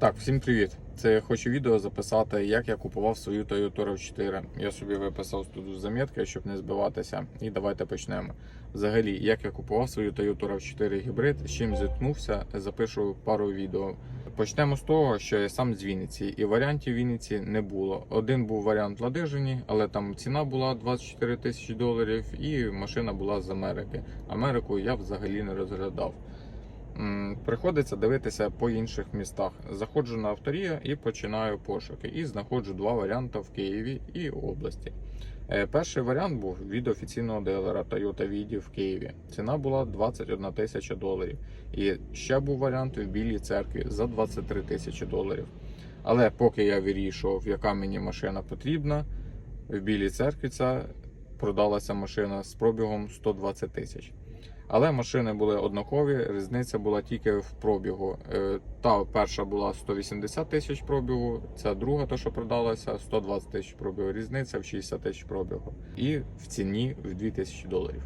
Так, всім привіт! Це я хочу відео записати, як я купував свою Toyota RAV4. Я собі виписав тут замітки, щоб не збиватися. І давайте почнемо. Взагалі, як я купував свою Toyota RAV4 гібрид, з чим зіткнувся, запишу пару відео. Почнемо з того, що я сам з Вінниці, і варіантів Вінниці не було. Один був варіант Ладижині, але там ціна була 24 тисячі доларів, і машина була з Америки. Америку я взагалі не розглядав. Приходиться дивитися по інших містах. Заходжу на авторія і починаю пошуки. І знаходжу два варіанти в Києві і області. Е, Перший варіант був від офіційного дилера Toyota Vidi в Києві. Ціна була 21 тисяча доларів. І ще був варіант в Білій церкві за 23 тисячі доларів. Але поки я вирішував, яка мені машина потрібна, в Білій церкві ця продалася машина з пробігом 120 тисяч. Але машини були однакові, різниця була тільки в пробігу. Е, Та перша була 180 тисяч пробігу, ця друга, то що продалася, 120 тисяч пробігу. Різниця в 60 тисяч пробігу. І в ціні в 2 тисячі доларів.